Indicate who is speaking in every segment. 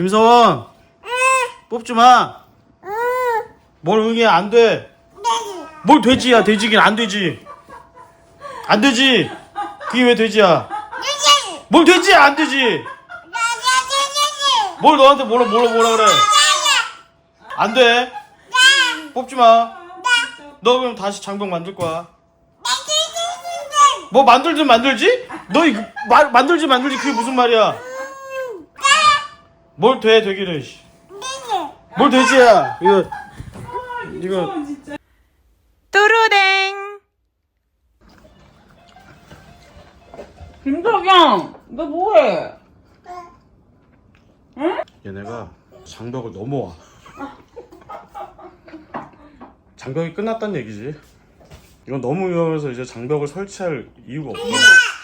Speaker 1: 김서원 뽑지 마. 뭘 응해 안 돼. 뭘 돼지야 돼지긴 안 되지. 안 되지. 그게 왜 돼지야? 뭘 돼지야 안 되지. 뭘 너한테 뭐라 뭐라 뭐라 그래? 안 돼. 뽑지 마. 너 그럼 다시 장병 만들 거야. 뭐 만들든 만들지? 너 이거 말 만들지 만들지 그게 무슨 말이야? 뭘 돼 되기는 씨. 뭘 돼지야? 이거 이거
Speaker 2: 뚜루댕 김석영 너 뭐해?
Speaker 1: 얘네가 장벽을 넘어와. 장벽이 끝났단 얘기지. 이건 너무 위험해서 이제 장벽을 설치할 이유가 없어.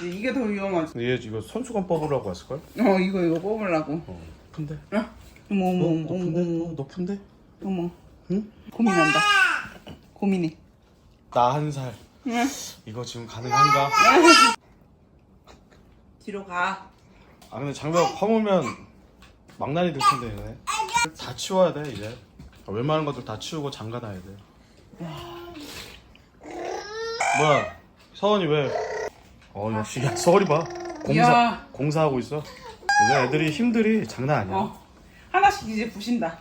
Speaker 2: 이게 더 위험하지
Speaker 1: 근데 얘 이거 손수건 뽑으려고 했을걸?
Speaker 2: 어 이거 이거 뽑으려고
Speaker 1: 어, 높은데?
Speaker 2: 어? 어머 어머
Speaker 1: 어,
Speaker 2: 어머
Speaker 1: 높은데?
Speaker 2: 어머
Speaker 1: 어, 높은데?
Speaker 2: 어머
Speaker 1: 응?
Speaker 2: 고민한다 고민해
Speaker 1: 나 한 살.
Speaker 2: 응.
Speaker 1: 이거 지금 가능한가?
Speaker 2: 뒤로 가
Speaker 1: 아 근데 장벽 허물면 망나니 될 텐데 얘네. 다 치워야 돼 이제. 웬만한 것들 다 치우고 장가 놔야 돼. 뭐야? 서원이 왜? 어 역시 야 서원이 봐. 공사
Speaker 2: 야.
Speaker 1: 공사하고 있어. 요새 애들이 힘들이 장난 아니야.
Speaker 2: 어 하나씩 이제 부신다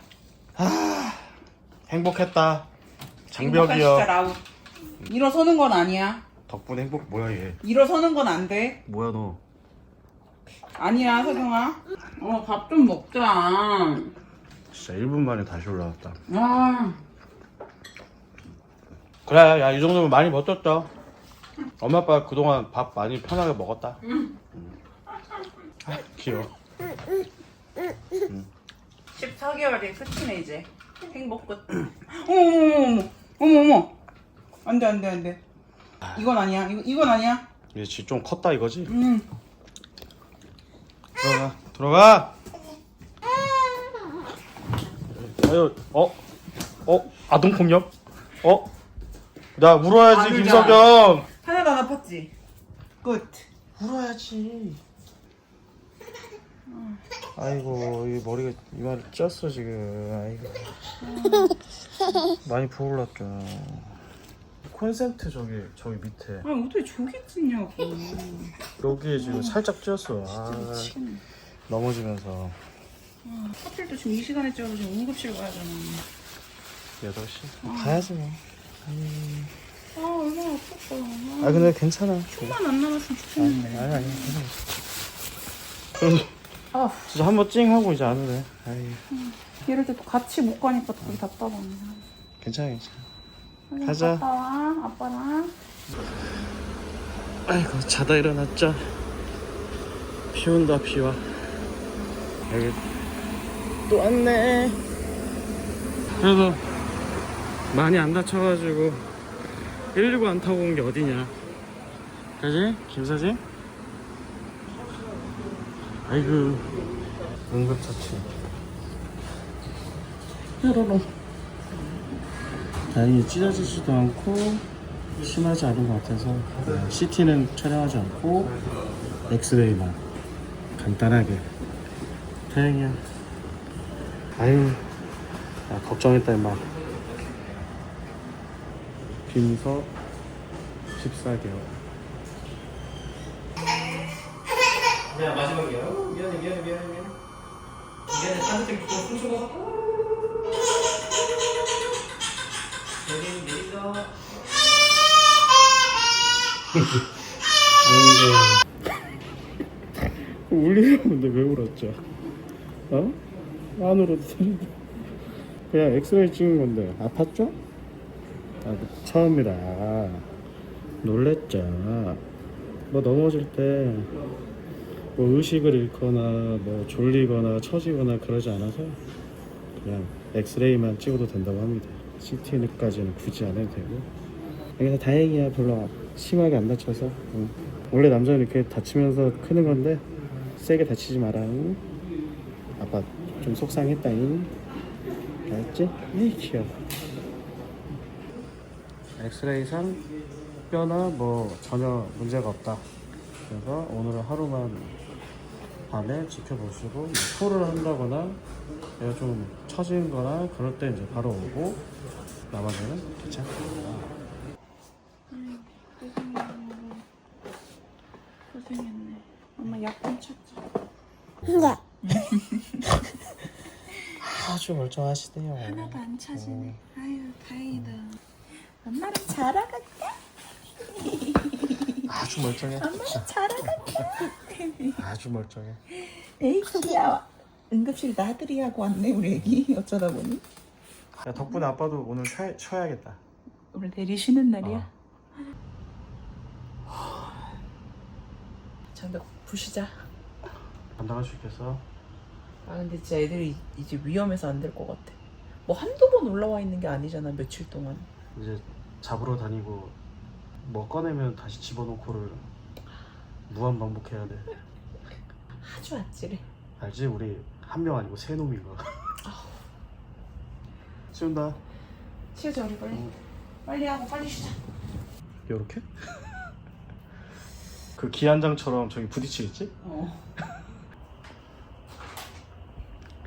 Speaker 1: 행복했다.
Speaker 2: 행복한
Speaker 1: 장벽이여.
Speaker 2: 일어서는 건 아니야
Speaker 1: 덕분에 행복 뭐야 얘?
Speaker 2: 일어서는 건 안 돼
Speaker 1: 뭐야 너?
Speaker 2: 아니야 석영아 어 밥 좀 먹자
Speaker 1: 진짜 1분 만에 다시 올라왔다.
Speaker 2: 아
Speaker 1: 그래, 야, 이 정도면 많이 버텼다. 엄마 아빠 그동안 밥 많이 편하게 먹었다. 응. 아, 귀여워.
Speaker 2: 14개월이 끝이네 이제 행복 끝 어머 어머 어머 어머 안돼 안돼 안돼 이건 아니야 이거, 이건 아니야
Speaker 1: 이제 지좀 컸다 이거지?
Speaker 2: 음
Speaker 1: 들어가, 들어가! 아유, 어? 어? 아동폭력? 어? 나 울어야지,
Speaker 2: 안 울잖아.
Speaker 1: 김석영!
Speaker 2: 하나도 안 아팠지 끝
Speaker 1: 울어야지. 아이고, 이 머리가 이마를 쪘어, 지금. 아이고. 많이 부을렀죠. 콘센트 저기, 저기 밑에.
Speaker 2: 아 어떻게 저기 찢냐고
Speaker 1: 여기에 지금 살짝 쪘어. 아,
Speaker 2: 미치겠네
Speaker 1: 넘어지면서.
Speaker 2: 하필 또 지금 이 시간에 쪄서 지금 응급실 가야잖아
Speaker 1: 8시? 가야지 뭐.
Speaker 2: 아 얼마나 아팠다
Speaker 1: 아, 근데 괜찮아.
Speaker 2: 조금만 안 남았으면 좋겠는데
Speaker 1: 아니, 아니, 괜찮아. 그래서
Speaker 2: 아
Speaker 1: 진짜 한 번 찡 하고 이제 안 오네. 아이,
Speaker 2: 이럴 때 또 같이 못 가니까 또 그게 답답하네
Speaker 1: 괜찮아, 괜찮아.
Speaker 2: 그냥
Speaker 1: 가자.
Speaker 2: 갔다 와 아빠랑
Speaker 1: 아이고, 자다 일어났자. 비 온다, 비 와. 여기 또 왔네. 그래도 많이 안 다쳐가지고 119 안 타고 온 게 어디냐. 그지? 김사진? 아이고, 응급처치. 뾰로롱. 다행히 찢어지지도 않고 심하지 않은 것 같아서 네, CT는 촬영하지 않고 엑스레이만 간단하게. 다행이야. 아유 야, 걱정했다 임마. 빈서 14개월
Speaker 3: 야 마지막이야. 어, 미안해 미안해 미안해 미안해. 미안해 따뜻하게 좀 훔쳐가. 내리서.
Speaker 1: 울리는데 왜 울었죠? 어? 안 울어도 그냥 엑스레이 찍은 건데 아팠죠? 아, 그 처음이라 놀랬죠 뭐 넘어질 때 뭐 의식을 잃거나 뭐 졸리거나 처지거나 그러지 않아서 그냥 엑스레이만 찍어도 된다고 합니다. CT까지는 굳이 안 해도 되고. 그래서 다행이야. 별로 심하게 안 다쳐서. 응. 원래 남자는 이렇게 다치면서 크는 건데 세게 다치지 마라 응? 아빠 좀 속상했다잉. 알았지? 이 귀여워. 엑스레이상 뼈나 뭐 전혀 문제가 없다. 그래서 오늘은 하루만 밤에 지켜보시고 뭐 토를 한다거나 얘가 좀 처진 거나 그럴 때 이제 바로 오고 나머지는 괜찮습니다.
Speaker 2: 고생했네. 엄마 약좀 찾자.
Speaker 1: 아주 멀쩡하시네요.
Speaker 2: 하나도 안 찾으네. 아유 다행이다. 엄마랑 자라갈까?
Speaker 1: 아주 멀쩡해.
Speaker 2: 엄마랑 자라갈까?
Speaker 1: 아주 멀쩡해.
Speaker 2: 에이 귀여워. 응급실 나들이 하고 왔네 우리 애기 어쩌다 보니.
Speaker 1: 야, 덕분에 아빠도 오늘 쉬, 쉬어야겠다.
Speaker 2: 오늘 내리 쉬는 날이야. 장벽 부시자.
Speaker 1: 감당할 수 있겠어?
Speaker 2: 아 근데 진짜 애들이 이제 위험해서 안 될 것 같아. 뭐 한두 번 올라와 있는 게 아니잖아 며칠 동안.
Speaker 1: 이제 잡으러 다니고 뭐 꺼내면 다시 집어넣고를 무한 반복해야 돼.
Speaker 2: 아주 아찔해.
Speaker 1: 알지? 우리 한 명 아니고 세 놈이가. 치운다.
Speaker 2: 치우자 우리 빨리. 빨리 하고 빨리 쉬자.
Speaker 1: 요렇게? 그 기한장처럼 저기 부딪히겠지?
Speaker 2: 어.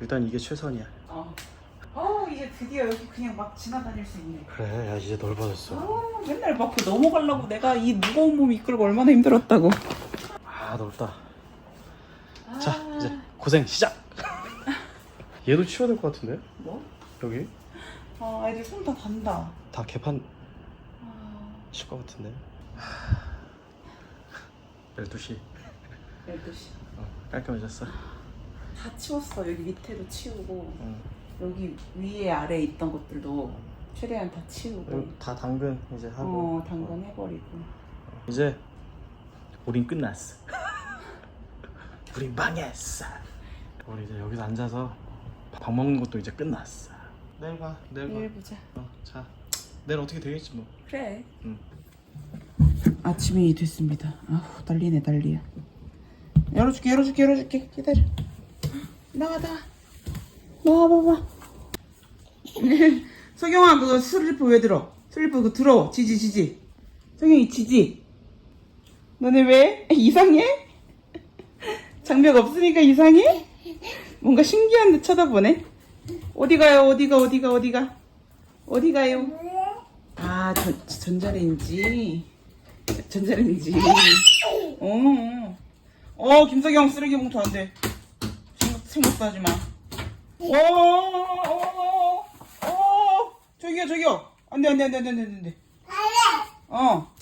Speaker 1: 일단 이게 최선이야.
Speaker 2: 어. 어 이제 드디어 여기 그냥 막 지나다닐 수 있네.
Speaker 1: 그래, 야 이제 넓어졌어.
Speaker 2: 아 맨날 막 그 넘어가려고 내가 이 무거운 몸 이끌고 얼마나 힘들었다고.
Speaker 1: 아 넓다. 자 이제 고생 시작. 얘도 치워야 될 것 같은데?
Speaker 2: 뭐?
Speaker 1: 여기
Speaker 2: 아 애들 손 다 단다.
Speaker 1: 다 개판
Speaker 2: 아,
Speaker 1: 칠 것 같은데. 12시
Speaker 2: 12시.
Speaker 1: 어, 깔끔해졌어.
Speaker 2: 다 치웠어. 여기 밑에도 치우고
Speaker 1: 응.
Speaker 2: 여기 위에 아래 있던 것들도 최대한 다 치우고.
Speaker 1: 다 당근 이제 하고
Speaker 2: 어 당근 해버리고.
Speaker 1: 이제 우린 끝났어. 우린 망했어. 우리 이제 여기서 앉아서 밥 먹는 것도 이제 끝났어. 내일 봐, 내일 봐.
Speaker 2: 내일 보자.
Speaker 1: 어, 자, 내일 어떻게 되겠지 뭐.
Speaker 2: 그래.
Speaker 1: 응.
Speaker 2: 아침이 됐습니다. 아우 난리네 난리야. 열어줄게 열어줄게 열어줄게 기다려. 나와 나와. 나와 봐봐. 석영아 그거 슬리퍼 왜 들어? 슬리퍼 그거 들어. 지지 지지. 석영이 지지. 너네 왜 이상해? 장벽 없으니까 이상해? 뭔가 신기한 데 쳐다보네. 어디 가요? 어디가 어디가 어디가? 어디 가요? 아 전, 전자레인지. 전자레인지. 어. 어, 김석영 쓰레기 봉투 안 돼. 생각, 생각도 하지 마. 어, 어, 어, 어, 저기요, 저기요. 안 돼, 안 돼, 안 돼, 안 돼, 안 돼, 안 돼. 어.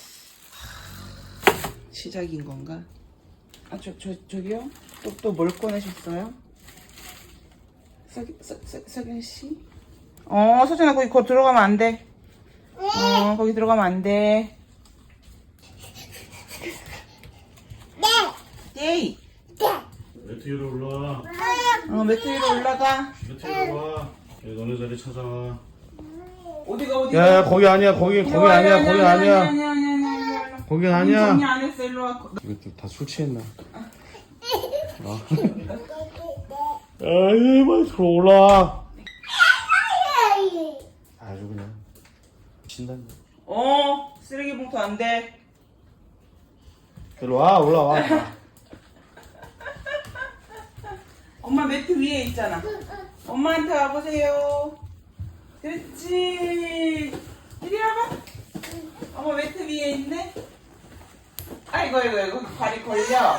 Speaker 2: 시작인 건가? 아, 저, 저, 저기요? 또, 또 뭘 꺼내셨어요? 석, 석, 석, 석영 씨? 어, 서준아, 거기, 거 들어가면 안 돼. 어, 거기 들어가면 안 돼. 네.
Speaker 1: 매트 위로 올라와.
Speaker 2: 어, 매트 위로 올라가.
Speaker 1: 매트 위로 와. 여기 너네 자리 찾아와.
Speaker 2: 어디가 어디가?
Speaker 1: 야, 야, 거기 아니야. 거기 거기 아니야. 거기 아니야.
Speaker 2: 아니야, 아니야, 아니야.
Speaker 1: 거기
Speaker 2: 정리
Speaker 1: 아니야.
Speaker 2: 안 했어, 일로 와.
Speaker 1: 이것도 다술 취했나? 어. 에이, 빨리 들어 올라와. 아주 그냥 진단다.
Speaker 2: 어, 쓰레기 봉투 안 돼.
Speaker 1: 일로 와, 올라와.
Speaker 2: 엄마 매트 위에 있잖아. 엄마한테 와보세요. 그렇지. 이리 와봐. 엄마 매트 위에 있네. 아이고, 아이고, 아이고. 발이 걸려.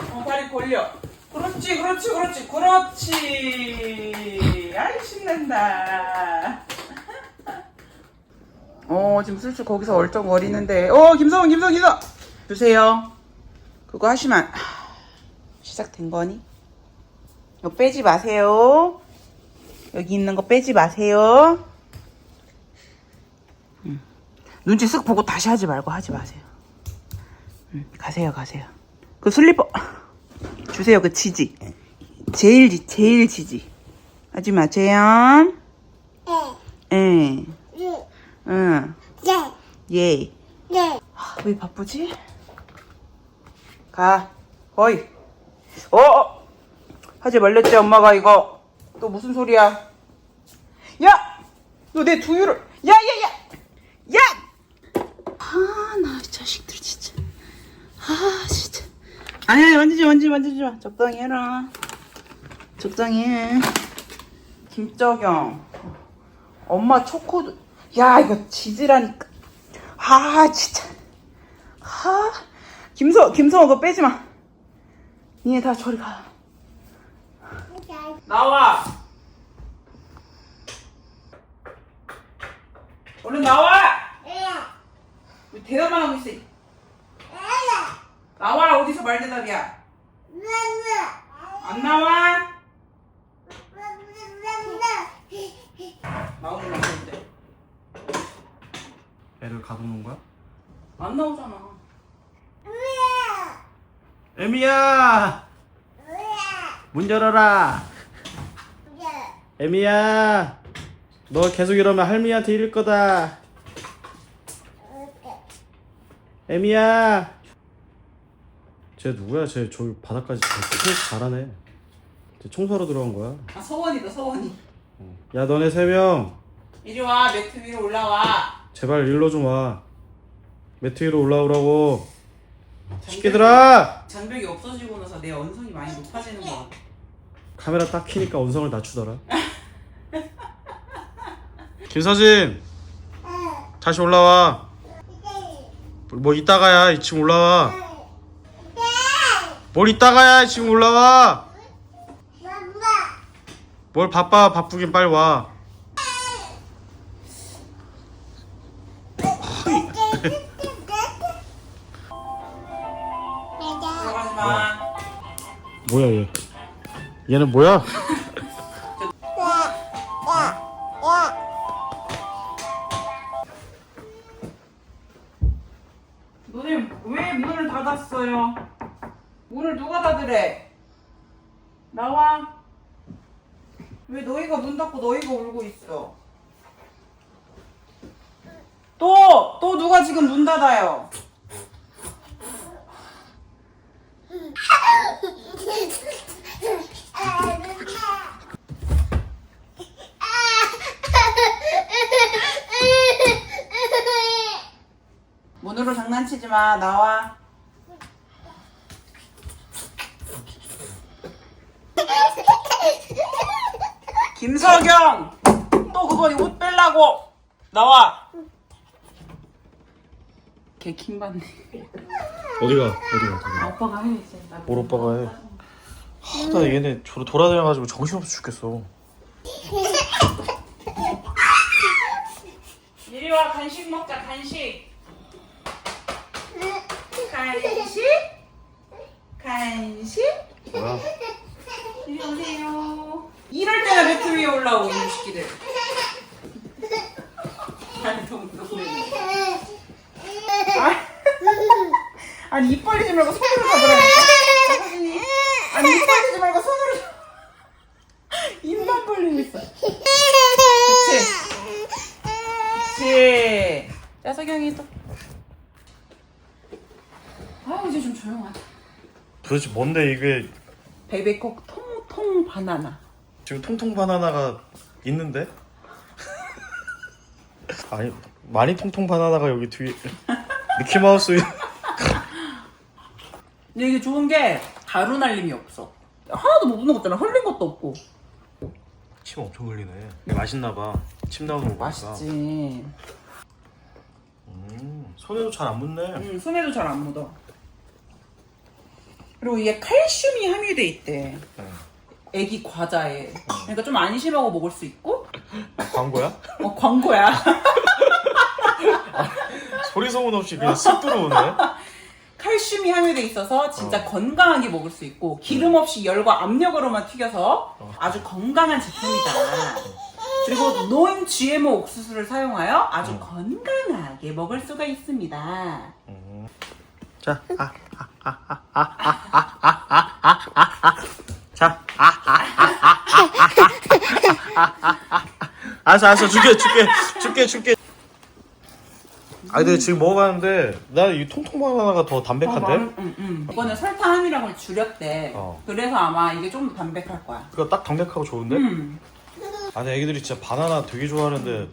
Speaker 2: 어, 발이 걸려. 그렇지, 그렇지, 그렇지, 그렇지. 아이, 신난다. 어, 지금 슬슬 거기서 얼쩡거리는데. 어, 김성훈, 김성훈, 김성훈. 주세요. 그거 하시면, 시작된 거니? 이거 빼지 마세요. 여기 있는 거 빼지 마세요. 음. 눈치 쓱 보고 다시 하지 말고 하지 마세요. 음, 가세요, 가세요. 그 슬리퍼 주세요, 그 지지. 제일 지, 제일 지지. 하지 마세요. 예. 응. 예. 하, 왜 바쁘지? 가. 거의. 어, 어. 하지 말랬지 엄마가 이거. 또 무슨 소리야? 야! 너 내 두유를. 야야 야! 야! 아 나 이 자식들 진짜. 아 진짜. 아니 아니 만지지 마, 만지지 마, 만지지 마. 적당히 해라. 적당히 해. 김적영 엄마 초코도. 야 이거 지지라니까. 아 진짜. 아 김서 김성호 그거 빼지 마. 니네 다 저리 가 나와. 얼른 나와. 왜 대답만 하고 있어? 나와라 어디서 말 대답이야? 안 나와. 나오는 데.
Speaker 1: 애를 가두는 거야?
Speaker 2: 안 나오잖아.
Speaker 1: 에미야! 문 열어라 에미야 너 계속 이러면 할미한테 이를 거다. 에미야. 쟤 누구야? 쟤 저기 바닥까지 잘 청소 잘하네. 쟤 청소하러 들어간 거야.
Speaker 2: 아 서원이다 서원이.
Speaker 1: 야 너네 세 명.
Speaker 2: 이리 와 매트 위로 올라와.
Speaker 1: 제발 일로 좀 와. 매트 위로 올라오라고. 시키들아
Speaker 2: 장벽이 없어지고 나서 내 언성이 많이 높아지는 것 같아
Speaker 1: 카메라 딱 키니까 언성을 낮추더라. 김서진! 다시 올라와. 뭐 이따가야 지금 올라와. 뭘 이따가야 지금 올라와. 뭘 바빠 바쁘긴 빨리 와. 뭐야 얘 얘는 뭐야
Speaker 2: 장난치지 마. 나와. 김석영! 또 그거 옷 빼려고! 나와! 걔 킹받네.
Speaker 1: 어디가 어디가
Speaker 2: 오빠가 해, 이제. 나
Speaker 1: 뭘 오빠가 해 하, 나 얘네 저로 돌아다녀가지고 정신없어 죽겠어
Speaker 2: 이리 와, 간식 먹자, 간식. 간식? 간식?
Speaker 1: 뭐야
Speaker 2: 이리 오세요. 이럴 때나 매트 위에 올라오고, 이 새끼들. 아니, 너무 너무. 아, 아니, 입 벌리지 말고 손으로 잡으라니까. 서진이. 아니, 입 벌리지 말고 손으로 잡- 입만 벌리고 있어. 그치? 그치? 자, 석영이 또. 아, 이제 좀 조용하자.
Speaker 1: 도대체 뭔데 이게
Speaker 2: 베이비콕 통통 바나나.
Speaker 1: 지금 통통 바나나가 있는데? 아니 많이 통통 바나나가 여기 뒤에 미키마우스
Speaker 2: 근데 이게 좋은 게 가루 날림이 없어. 하나도 못 묻는 거잖아. 흘린 것도 없고.
Speaker 1: 침 엄청 흘리네 맛있나 봐침 나오는 거 보니까
Speaker 2: 맛있지.
Speaker 1: 음, 손에도 잘 안 묻네
Speaker 2: 음, 손에도 잘 안 묻어. 그리고 이게 칼슘이 함유돼 있대.
Speaker 1: 네.
Speaker 2: 애기 과자에. 그러니까 좀 안심하고 먹을 수 있고.
Speaker 1: 광고야?
Speaker 2: 어, 광고야.
Speaker 1: 소리 소문 없이 그냥 쓱 들어오네
Speaker 2: 칼슘이 함유돼 있어서 진짜 건강하게 먹을 수 있고 기름 없이 열과 압력으로만 튀겨서 아주 건강한 제품이다. 그리고 노인 GMO 옥수수를 사용하여 아주 건강하게 먹을 수가 있습니다.
Speaker 1: 자, 아, 아, 아, 아, 아, 아, 아, 아, 아, 아, 아. 자, 아, 아, 아, 아, 아, 아, 아, 아, 아. 알았어, 알았어, 줄게, 줄게, 줄게, 줄게. 아, 근데 지금 먹어봤는데 나 이 통통 바나나가 더 담백한데?
Speaker 2: 응, 응. 음, 이거는 설탕 함유량을 줄였대.
Speaker 1: 어.
Speaker 2: 그래서 아마 이게 좀더 담백할 거야.
Speaker 1: 그거 딱 담백하고 좋은데?
Speaker 2: 음.
Speaker 1: 아, 근데 애기들이 진짜 바나나 되게 좋아하는데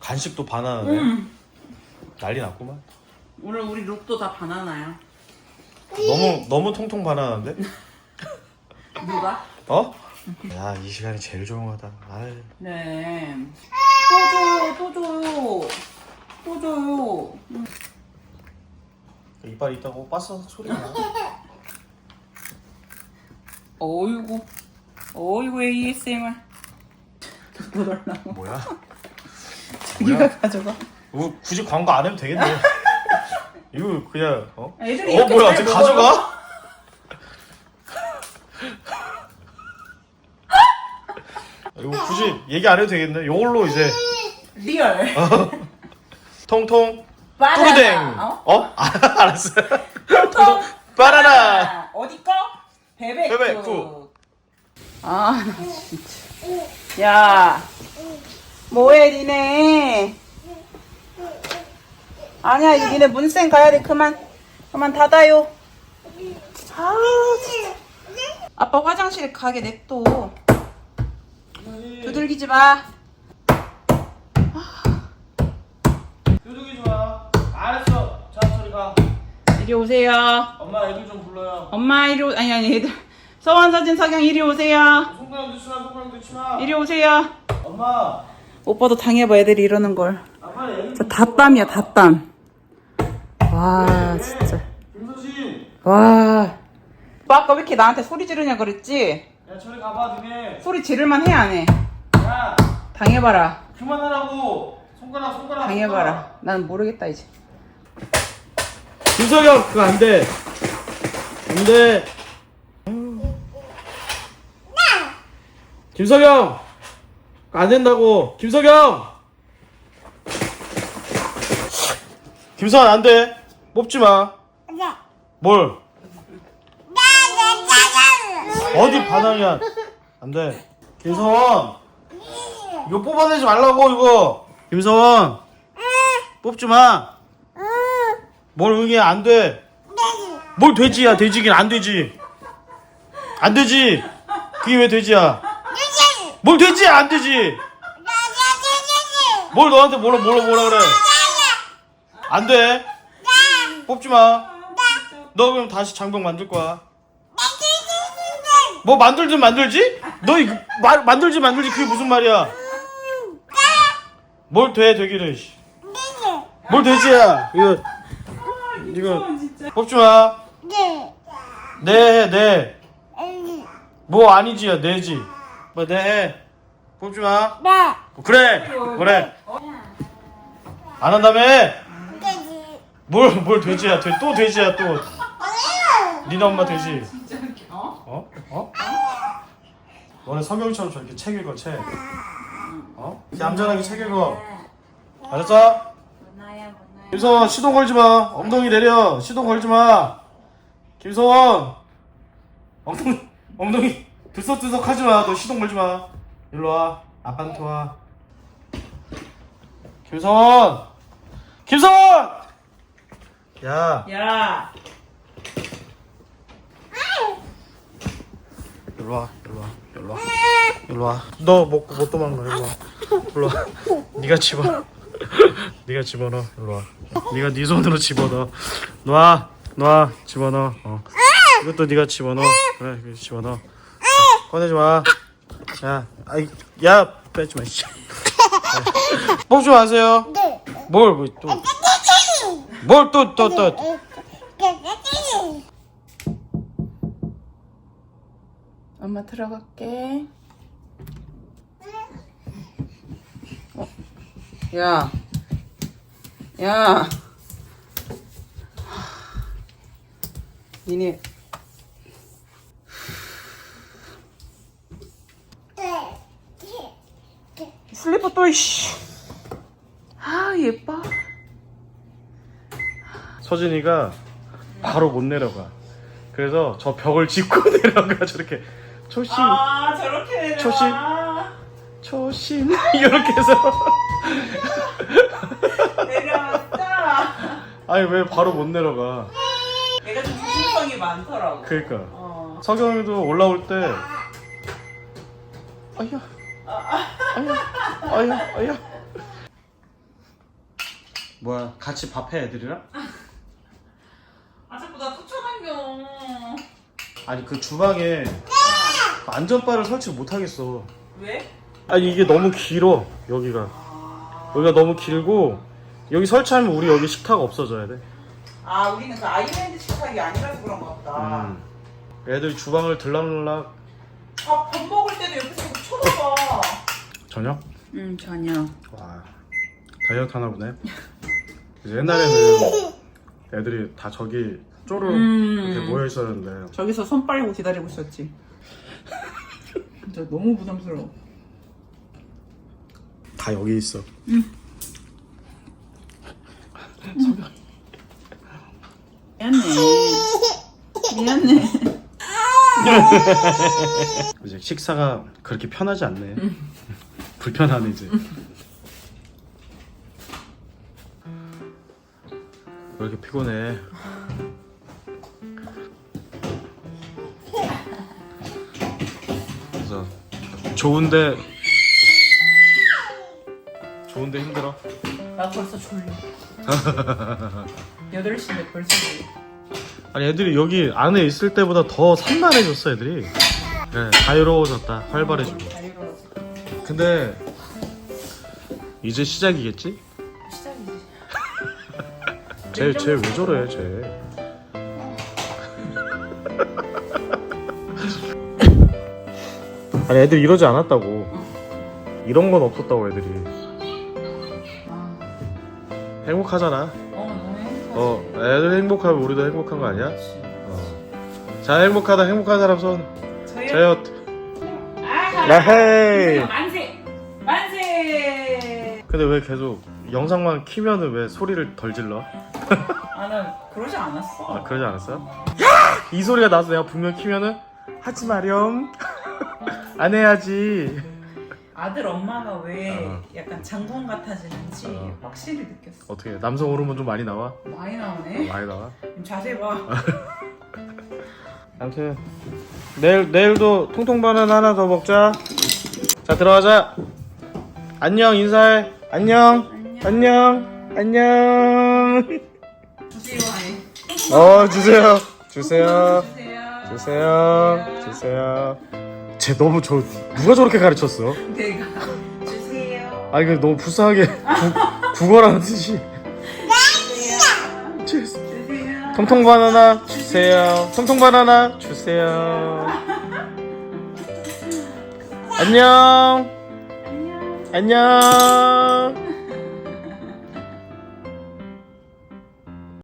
Speaker 1: 간식도 바나나네.
Speaker 2: 음.
Speaker 1: 난리 났구만.
Speaker 2: 오늘 우리 룩도 다 바나나야.
Speaker 1: 너무 너무 통통 반하는데?
Speaker 2: 누가?
Speaker 1: 어? 야 이 시간이 제일 조용하다. 아이.
Speaker 2: 네. 또 줘요, 또 줘요. 또 줘요.
Speaker 1: 이빨 있다고 빠서 소리 나.
Speaker 2: 어이구. 어이구, ASMR. 또 달라고.
Speaker 1: 뭐야?
Speaker 2: 네가 가져가.
Speaker 1: 이거 굳이 광고 안 해도 되겠네. 이거 그냥 어?
Speaker 2: 애들이
Speaker 1: 어
Speaker 2: 이렇게
Speaker 1: 뭐야?
Speaker 2: 잘 먹어요?
Speaker 1: 가져가? 이거 굳이 얘기 안 해도 되겠네. 이걸로 이제
Speaker 2: 리얼.
Speaker 1: 통통
Speaker 2: 바나나.
Speaker 1: 뚜르댕.
Speaker 2: 어?
Speaker 1: 어? 아, 알았어.
Speaker 2: 통통
Speaker 1: 바나나.
Speaker 2: 어디 거? 베베쿠.
Speaker 1: 베베쿠.
Speaker 2: 아, 나 진짜. 야, 뭐해, 니네? 아니야, 이제 니네 문센 가야 돼. 그만, 그만 닫아요. 아, 진짜. 아빠 화장실 가게 냅둬. 두들기지 마.
Speaker 1: 두둑이지 마. 알았어. 자 소리 가.
Speaker 2: 이리 오세요.
Speaker 1: 엄마 애들 좀 불러요.
Speaker 2: 엄마 이리 오, 아니 아니 얘들 서원 사진 석양 이리 오세요.
Speaker 1: 손가락 넣지 마. 손가락 넣지 마.
Speaker 2: 이리 오세요.
Speaker 1: 엄마.
Speaker 2: 오빠도 당해봐 애들이 이러는 걸. 저 닷땀이야 닷땀. 와 진짜.
Speaker 1: 김서진.
Speaker 2: 와. 너 아까 왜 이렇게 나한테 소리 지르냐 그랬지?
Speaker 1: 야 저리 가봐 니네.
Speaker 2: 소리 지를만 해 안 해?
Speaker 1: 야
Speaker 2: 당해봐라.
Speaker 1: 그만하라고. 손가락 손가락.
Speaker 2: 당해봐라. 난 모르겠다 이제.
Speaker 1: 김석영 그거 안 돼. 안 돼. 김석영 그거 안 된다고. 김석영. 김석영 안 돼. 뽑지 마. 뭘? 어디 바닥이야? 안 돼. 김서원. 이거 뽑아내지 말라고 이거. 김서원. 뽑지 마. 뭘 응해 안 돼. 뭘 돼지야 돼지긴 안 되지. 안 되지. 그게 왜 돼지야? 뭘 돼지야 안 되지. 뭘 너한테 뭐라 뭐라 뭐라 그래. 안 돼. 뽑지 마. 너 그럼 다시 장병 만들 거야. 뭐 만들든 만들지? 너 이거 말 만들지 만들지 그게 무슨 말이야? 뭘 돼 되기는. 씨. 뭘 돼지야? 이거 이거 뽑지 마. 네, 네. 뭐 아니지야, 네지. 뭐 네. 뽑지 마. 그래, 그래. 안 한다며? 뭘, 뭘 돼지야? 돼, 또 돼지야, 또. 니네 엄마 돼지. 어? 어? 너네 성경처럼 저렇게 책 읽어, 책. 어? 얌전하게 책 읽어. 알았어? 김서원 시동 걸지 마. 엉덩이 내려. 시동 걸지 마. 김서원. 엉덩이 엉덩이 들썩들썩 하지 마. 너 시동 걸지 마. 일로 와. 아빠한테 와. 김서원. 김서원. 야.
Speaker 2: 야.
Speaker 1: 일로 와. 일로 와. 일로 와. 일로 와. 너 먹고 못 도망가. 일로 와. 일로 와. 네가 집어. 네가 집어넣어. 일로 와. 네가 네 손으로 집어넣어. 놔. 놔. 집어넣어. 어. 이것도 네가 집어넣어. 그래. 그래 집어넣어. 자, 꺼내지 마. 야. 아이. 야. 빼지 마. 씨. 뽑지 마세요. 뭘, 뭐, 또. 뭘 또, 또, 또.
Speaker 2: 엄마 들어갈게. 어. 야. 야. 니네 슬리퍼 또 이씨. 아 예뻐.
Speaker 1: 서진이가 바로 못 내려가. 그래서 저 벽을 짚고 내려가 저렇게 초심
Speaker 2: 아 저렇게 내려.
Speaker 1: 초심. 초심 이렇게 해서
Speaker 2: 내려왔다.
Speaker 1: 아니 왜 바로 못 내려가?
Speaker 2: 얘가 좀 조심성이 많더라고.
Speaker 1: 그러니까
Speaker 2: 어.
Speaker 1: 석영이도 올라올 때 아야 아야 아야 아야 뭐야 같이 밥해 애들이랑?
Speaker 2: 아 자꾸 나 쫓아다녀.
Speaker 1: 아니 그 주방에 그 안전바를 설치 못 하겠어.
Speaker 2: 왜?
Speaker 1: 아니 이게 너무 길어 여기가
Speaker 2: 아,
Speaker 1: 여기가 너무 길고 여기 설치하면 우리 여기 식탁 없어져야 돼.
Speaker 2: 아 우리는 그 아일랜드 식탁이 아니라서 그런가 보다.
Speaker 1: 음. 애들 주방을 들락날락
Speaker 2: 밥, 밥 먹을 때도 옆에서 계속 쳐다봐.
Speaker 1: 저녁?
Speaker 2: 응 저녁.
Speaker 1: 와 다이어트 하나 보네. 옛날에는 애들이 다 저기 쪼르
Speaker 2: 음.
Speaker 1: 이렇게 모여 있었는데
Speaker 2: 저기서 손 빨고 기다리고 있었지. 진짜 너무 부담스러워.
Speaker 1: 다 여기 있어.
Speaker 2: 미안해. 미안해.
Speaker 1: 이제 식사가 그렇게 편하지 않네. 불편하네 이제. 왜 이렇게 피곤해? 그래서 좋은데 좋은데 힘들어.
Speaker 2: 나 벌써 졸려. 8시인데 벌써 졸려.
Speaker 1: 아니 애들이 여기 안에 있을 때보다 더 산만해졌어 애들이. 그래 자유로워졌다 활발해지고. 근데 이제 시작이겠지? 쟤쟤왜 저래 쟤. 아니 애들 이러지 않았다고. 이런 건 없었다고 애들이.
Speaker 2: 아,
Speaker 1: 행복하잖아.
Speaker 2: 어, 너무 행복하지.
Speaker 1: 어 애들 행복하면 우리도 행복한 거 아니야?
Speaker 2: 그렇지.
Speaker 1: 어. 자 행복하다 행복한 사람 손.
Speaker 2: 저요?
Speaker 1: 저요.
Speaker 2: 아하!
Speaker 1: 야헤이.
Speaker 2: 만세! 만세!
Speaker 1: 근데 왜 계속 영상만 키면은 왜 소리를 덜 질러?
Speaker 2: 아, 나 그러지 않았어.
Speaker 1: 아 그러지 않았어요? 이 소리가 나서 내가 분명 키면은 하지 마렴 안 해야지
Speaker 2: 아들 엄마가 왜
Speaker 1: 어.
Speaker 2: 약간 장군 같아지는지
Speaker 1: 어.
Speaker 2: 확실히 느꼈어.
Speaker 1: 어떻게 남성 호르몬 좀 많이 나와?
Speaker 2: 많이 나오네.
Speaker 1: 많이 나와
Speaker 2: 자세 봐.
Speaker 1: 아무튼 내일 내일도 통통 바나나 하나 더 먹자 자 들어가자 안녕 인사해 안녕 안녕. 안녕. 어 주세요. 주세요.
Speaker 2: 주세요.
Speaker 1: 주세요. 주세요. 쟤 너무 저 누가 저렇게 가르쳤어?
Speaker 2: 내가. 주세요.
Speaker 1: 아니 그 너무 불쌍하게 구, 국어라는 뜻이.
Speaker 2: 주세요.
Speaker 1: 통통 바나나 주세요. 통통 바나나 주세요. 안녕.
Speaker 2: 안녕.
Speaker 1: 안녕